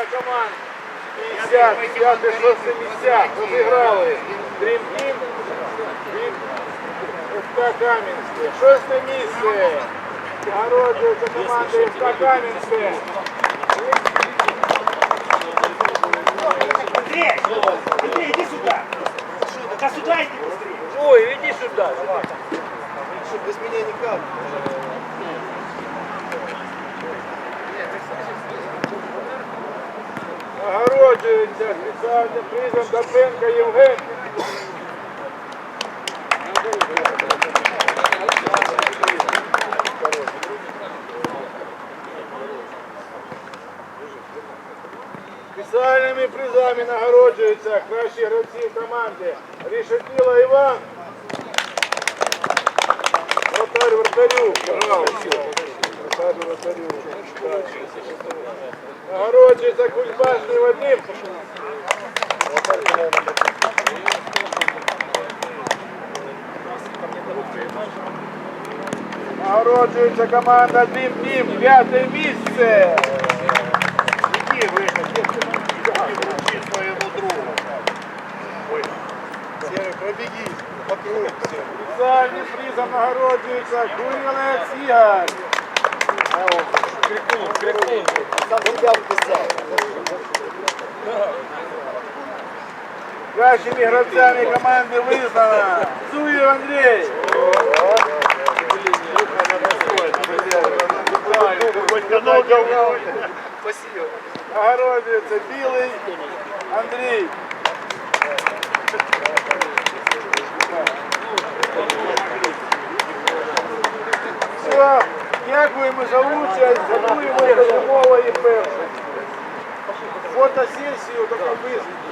для команд 50, 56 місця розіграли Dream Team від ФК Кам'янське. Шосте місце нагороджується команда ФК Кам'янське. Андрей, Андрей, иди сюда. Да сюда иди быстрее. Ой, иди сюда. Без мене ніяк. Нагороджується спеціальним призом Карпенка Євген. Спеціальними призами нагороджуються кращі гравці команди Рішетіла Іван. Вратарь вратарю. Вратарь вратарю. Нагороджується Кульбашний Вадим. Нагороджується команда Дім Дім. П'яте місце. Іди, виход, вручи своєму другу. Призом нагороджується Курілець Ігор. Крикун, крикун. Сам себя вписал. Кращими гравцями команди визнано Зуєв Андрій. Спасибо. Нагороджується білий Андрій. дякуємо за участь, готуємо до зимової першої. Фотосесію таку визвіть.